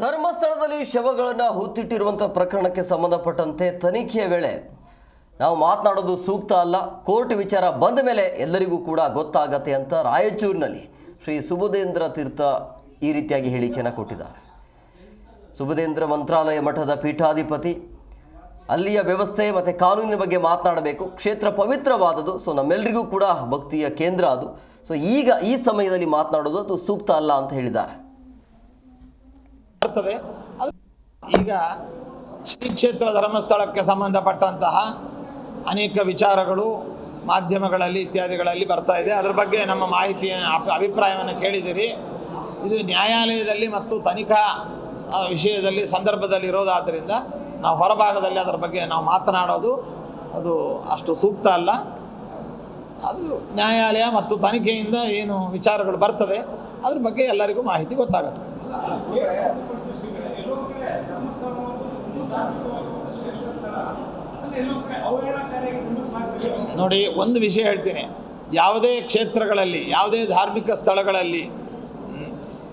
ಧರ್ಮಸ್ಥಳದಲ್ಲಿ ಶವಗಳನ್ನು ಹುತ್ತಿಟ್ಟಿರುವಂಥ ಪ್ರಕರಣಕ್ಕೆ ಸಂಬಂಧಪಟ್ಟಂತೆ ತನಿಖೆಯ ವೇಳೆ ನಾವು ಮಾತನಾಡೋದು ಸೂಕ್ತ ಅಲ್ಲ. ಕೋರ್ಟ್ ವಿಚಾರ ಬಂದ ಮೇಲೆ ಎಲ್ಲರಿಗೂ ಕೂಡ ಗೊತ್ತಾಗತ್ತೆ ಅಂತ ರಾಯಚೂರಿನಲ್ಲಿ ಶ್ರೀ ಸುಬುಧೇಂದ್ರ ತೀರ್ಥ ಈ ರೀತಿಯಾಗಿ ಹೇಳಿಕೆಯನ್ನು ಕೊಟ್ಟಿದ್ದಾರೆ. ಸುಬುಧೇಂದ್ರ ಮಂತ್ರಾಲಯ ಮಠದ ಪೀಠಾಧಿಪತಿ, ಅಲ್ಲಿಯ ವ್ಯವಸ್ಥೆ ಮತ್ತು ಕಾನೂನಿನ ಬಗ್ಗೆ ಮಾತನಾಡಬೇಕು. ಕ್ಷೇತ್ರ ಪವಿತ್ರವಾದದ್ದು, ಸೊ ನಮ್ಮೆಲ್ಲರಿಗೂ ಕೂಡ ಭಕ್ತಿಯ ಕೇಂದ್ರ ಅದು. ಸೊ ಈಗ ಈ ಸಮಯದಲ್ಲಿ ಮಾತನಾಡೋದು ಅದು ಸೂಕ್ತ ಅಲ್ಲ ಅಂತ ಹೇಳಿದ್ದಾರೆ. ಬರ್ತದೆ. ಈಗ ಶ್ರೀ ಕ್ಷೇತ್ರ ಧರ್ಮಸ್ಥಳಕ್ಕೆ ಸಂಬಂಧಪಟ್ಟಂತಹ ಅನೇಕ ವಿಚಾರಗಳು ಮಾಧ್ಯಮಗಳಲ್ಲಿ ಇತ್ಯಾದಿಗಳಲ್ಲಿ ಬರ್ತಾ ಇದೆ. ಅದರ ಬಗ್ಗೆ ನಮ್ಮ ಮಾಹಿತಿಯ ಅಭಿಪ್ರಾಯವನ್ನು ಕೇಳಿದಿರಿ ಇದು ನ್ಯಾಯಾಲಯದಲ್ಲಿ ಮತ್ತು ತನಿಖಾ ವಿಷಯದಲ್ಲಿ ಸಂದರ್ಭದಲ್ಲಿ ಇರೋದಾದ್ದರಿಂದ ನಾವು ಹೊರಭಾಗದಲ್ಲಿ ಅದರ ಬಗ್ಗೆ ನಾವು ಮಾತನಾಡೋದು ಅದು ಅಷ್ಟು ಸೂಕ್ತ ಅಲ್ಲ. ಅದು ನ್ಯಾಯಾಲಯ ಮತ್ತು ತನಿಖೆಯಿಂದ ಏನು ವಿಚಾರಗಳು ಬರ್ತದೆ, ಅದ್ರ ಬಗ್ಗೆ ಎಲ್ಲರಿಗೂ ಮಾಹಿತಿ ಗೊತ್ತಾಗುತ್ತೆ. ನೋಡಿ, ಒಂದು ವಿಷಯ ಹೇಳ್ತೀನಿ. ಯಾವುದೇ ಕ್ಷೇತ್ರಗಳಲ್ಲಿ, ಯಾವುದೇ ಧಾರ್ಮಿಕ ಸ್ಥಳಗಳಲ್ಲಿ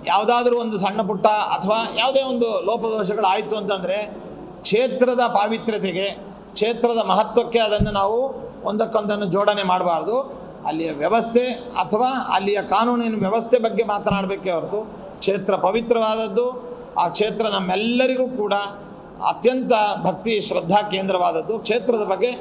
ಯಾವುದಾದ್ರೂ ಒಂದು ಸಣ್ಣ ಪುಟ್ಟ ಅಥವಾ ಯಾವುದೇ ಒಂದು ಲೋಪದೋಷಗಳಾಯಿತು ಅಂತಂದರೆ, ಕ್ಷೇತ್ರದ ಪಾವಿತ್ರ್ಯತೆಗೆ, ಕ್ಷೇತ್ರದ ಮಹತ್ವಕ್ಕೆ ಅದನ್ನು ನಾವು ಒಂದಕ್ಕೊಂದನ್ನು ಜೋಡಣೆ ಮಾಡಬಾರ್ದು. ಅಲ್ಲಿಯ ವ್ಯವಸ್ಥೆ ಅಥವಾ ಅಲ್ಲಿಯ ಕಾನೂನಿನ ವ್ಯವಸ್ಥೆ ಬಗ್ಗೆ ಮಾತನಾಡಬೇಕೇ ಹೊರತು ಕ್ಷೇತ್ರ ಪವಿತ್ರವಾದದ್ದು ಆ ಕ್ಷೇತ್ರ ನಮ್ಮೆಲ್ಲರಿಗೂ ಕೂಡ ಅತ್ಯಂತ ಭಕ್ತಿ ಶ್ರದ್ಧಾ ಕೇಂದ್ರವಾದದ್ದು. ಕ್ಷೇತ್ರದ ಬಗ್ಗೆ